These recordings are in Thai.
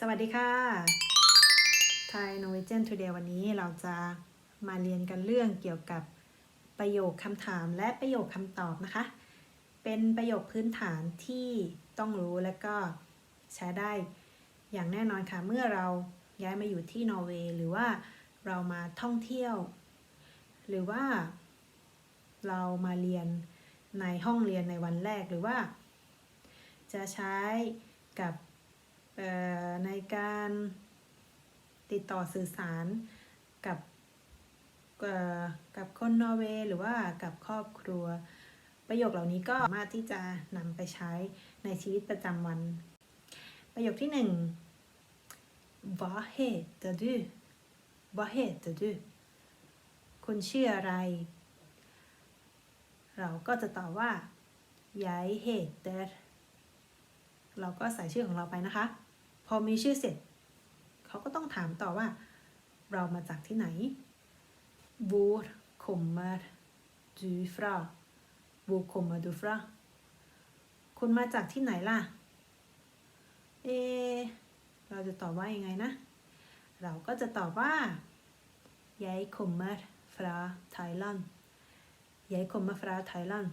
สวัสดีค่ะไทย Norwegian Today วันนี้เราจะมาเรียนกันเรื่องเกี่ยวกับประโยคคำถามและประโยคคำตอบนะคะ เป็นประโยคพื้นฐานที่ต้องรู้และก็ใช้ได้อย่างแน่นอนค่ะ เมื่อเราย้ายมาอยู่ที่นอร์เวย์หรือว่าเรามาท่องเที่ยว หรือว่าเรามาเรียนในห้องเรียนในวันแรกหรือว่า จะใช้กับ ในการติดต่อสื่อสารกับกับคนนอร์เวย์หรือว่ากับครอบครัว ประโยคเหล่านี้ก็สามารถที่จะนำไปใช้ในชีวิตประจำวัน ประโยคที่หนึ่ง Vad heter du Vad heter du คุณชื่ออะไร เราก็จะตอบว่า Jag heter เราก็ใส่ชื่อของเราไปนะคะ พอมีชื่อเสร็จ เขาก็ต้องถามต่อว่า เรามาจากที่ไหน Hvor kommer du fra Hvor kommer du fra คุณมาจากที่ไหนล่ะ เอ เราจะตอบว่ายังไงนะ เราก็จะตอบว่า Jeg kommer fra Thailand Jeg kommer fra Thailand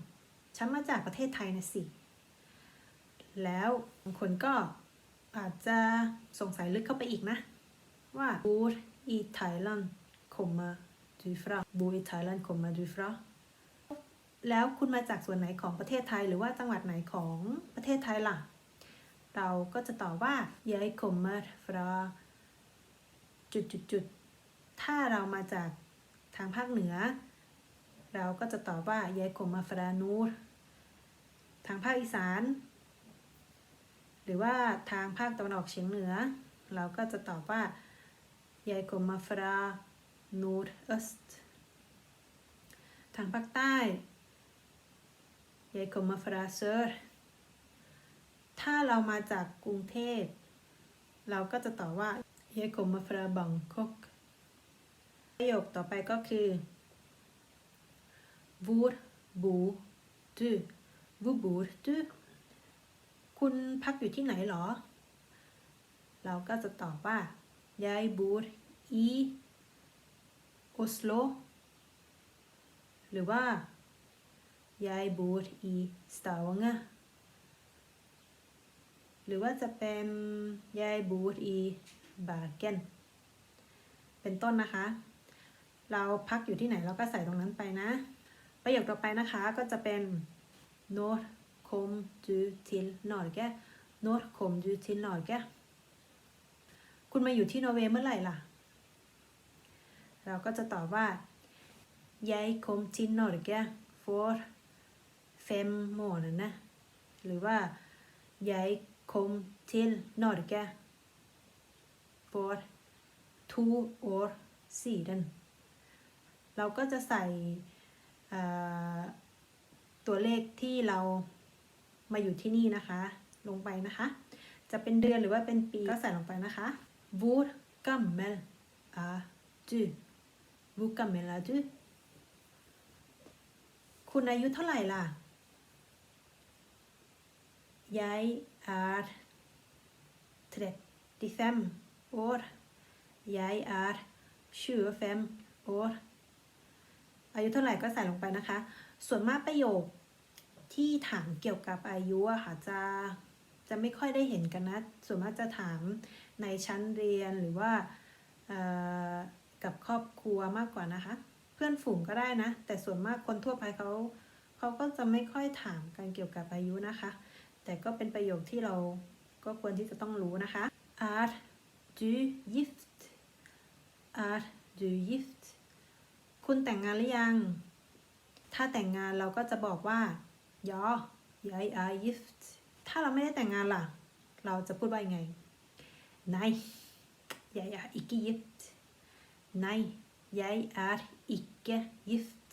ฉันมาจากประเทศไทยนะสิ แล้วบางคนก็ อาจจะสงสัยลึกเข้าไปอีกนะ ว่า Bor i Thailand kommer du fra Bor i Thailand kommer du fra แล้วคุณมาจากส่วนไหนของประเทศไทย หรือว่าจังหวัดไหนของประเทศไทยล่ะ เราก็จะตอบว่า Jeg kommer fra จุดจุดจุดถ้าเรามาจากทางภาคเหนือ เราก็จะตอบว่า Jeg kommer fra nord ทางภาคอีสาน หรือว่าทางภาคตะวันออกเฉียงเหนือ เราก็จะตอบว่า Jeg kommer fra nordøst ทางภาคใต้ Jeg kommer fra sør ถ้าเรามาจากกรุงเทพ เราก็จะตอบว่า Jeg kommer fra Bangkok ประโยคต่อไปก็คือ Hvor bor du Hvor bor du คุณพักอยู่ที่ไหนหรอ เราก็จะตอบว่า Jeg bor i Oslo หรือว่า Jeg bor i Stavanger หรือว่าจะเป็น Jeg bor i Bergen เป็นต้นนะคะ เราพักอยู่ที่ไหนเราก็ใส่ตรงนั้นไปนะ ประโยคต่อไปนะคะก็จะเป็น Når kom du til Norge Når kom du til Norge คุณมาอยู่ที่นอร์เวย์เมื่อไหร่ล่ะ เราก็จะตอบว่า Jeg kom til Norge for fem måneder นะ หรือว่า Jeg kom til Norge for two år siden เราก็จะใส่ตัวเลขที่เรา มาอยู่ที่นี่นะคะ ลงไปนะคะ จะเป็นเดือนหรือว่าเป็นปีก็ใส่ลงไปนะคะ Hvor gammel er du Hvor gammel er du คุณอายุเท่าไหร่ล่ะ Jeg er 35 år Jeg er 25 år อายุเท่าไหร่ก็ใส่ลงไปนะคะ ส่วนมากประโยค ที่ถามเกี่ยวกับอายุอะค่ะจะจะไม่ค่อยได้เห็นกันนะ ส่วนมากจะถามในชั้นเรียนหรือว่ากับครอบครัวมากกว่านะคะ เพื่อนฝูงก็ได้นะ แต่ส่วนมากคนทั่วไปเขาเขาก็จะไม่ค่อยถามกันเกี่ยวกับอายุนะคะ แต่ก็เป็นประโยคที่เราก็ควรที่จะต้องรู้นะคะ Er du gift Er du gift คุณแต่งงานหรือยัง ถ้าแต่งงานเราก็จะบอกว่า ja jeg er gift ถ้าเราไม่ได้แต่งงานล่ะ เราจะพูดว่ายังไง nei jeg er ikke gift nei jeg er ikke gift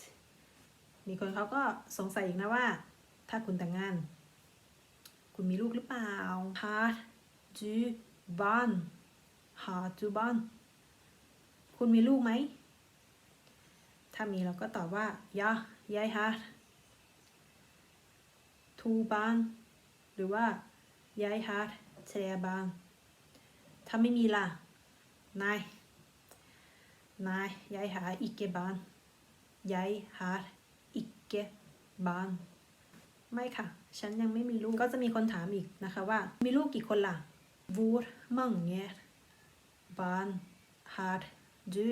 มีคนเขาก็สงสัยอีกนะว่า ถ้าคุณแต่งงาน คุณมีลูกหรือเปล่า har du barn har du barn คุณมีลูกไหม ถ้ามีเราก็ตอบว่า ja ทูบาง หรือว่าย้ายฮาร์ดแชร์บาง ถ้าไม่มีล่ะนายนายย้ายหาอีกเกบานย้ายหาอีกเกบานไม่ค่ะ ฉันยังไม่มีลูก ก็จะมีคนถามอีกนะคะว่า มีลูกกี่คนล่ะ Hvor mange barn har du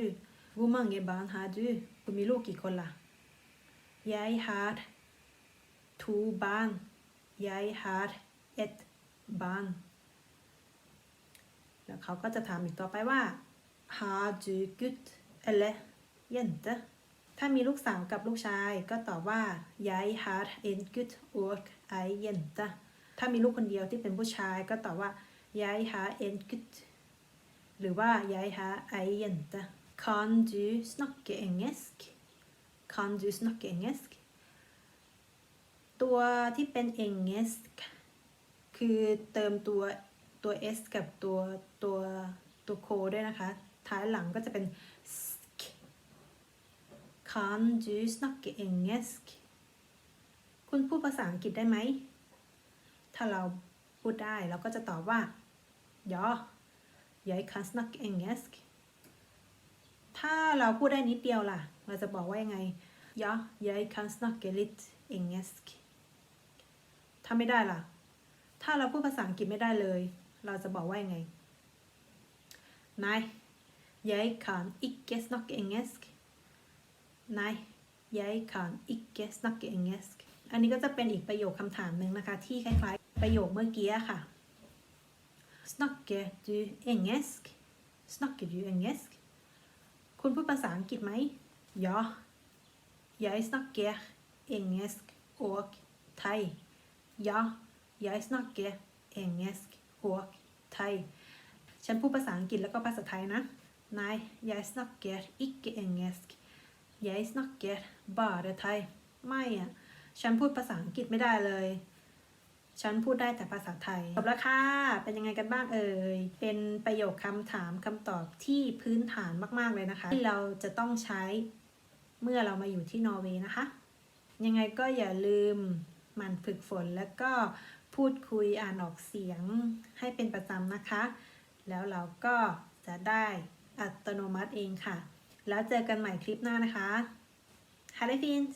Hvor mange barn har du คุณมีลูกกี่คนล่ะ Jeg har to barn jeg har et barn แล้วเขาก็จะถามอีกต่อไปว่า har du gutt eller jente ถ้ามีลูกสาวกับลูกชายก็ตอบว่า jeg har en gutt og ei jente ถ้ามีลูกคนเดียวที่เป็นผู้ชายก็ตอบว่า jeg har en gutt หรือว่า jeg har ei jente kan du snakke engelsk kan du snakke engelsk ตัวที่เป็น enges คือเติมตัวตัว s กับตัวตัวตัวโคด้วยนะคะ ท้ายหลังก็จะเป็น sk kan du snakke engelsk คุณพูดภาษาอังกฤษได้ไหม ถ้าเราพูดได้เราก็จะตอบว่า ja jeg kan snakke engelsk ถ้าเราพูดได้นิดเดียวล่ะ เราจะบอกว่ายังไง ja jeg kan snakke litt engelsk ถ้าไม่ได้ล่ะ ถ้าเราพูดภาษาอังกฤษไม่ได้เลย เราจะบอกว่ายังไง Nei, jeg kan ikke snakke engelsk. Nei, jeg kan ikke snakke engelsk. อันนี้ก็จะเป็นอีกประโยคคำถามหนึ่งนะคะ ที่คล้ายๆ ประโยคเมื่อกี้ค่ะ Snakker du engelsk? Snakker du engelsk? คุณพูดภาษาอังกฤษไหม Ja, jeg snakker engelsk og thai. Ja, jeg snakker engelsk og thai. ฉันพูดภาษาอังกฤษแล้วก็ภาษาไทยนะ Nei, jeg snakker ikke engelsk. Jeg snakker bare thai. ไม่อะฉันพูดภาษาอังกฤษไม่ได้เลย ฉันพูดได้แต่ภาษาไทยจบแล้วค่ะ เป็นยังไงกันบ้างเอ่ย เป็นประโยคคำถามคำตอบที่พื้นฐานมากๆเลยนะคะ ที่เราจะต้องใช้เมื่อเรามาอยู่ที่นอร์เวย์นะคะ ยังไงก็อย่าลืม มันฝึกฝนแล้วก็พูดคุยอ่านออกเสียงให้เป็นประจำนะคะ แล้วเราก็จะได้อัตโนมัติเองค่ะ แล้วเจอกันใหม่คลิปหน้านะคะ h a l l o f i n s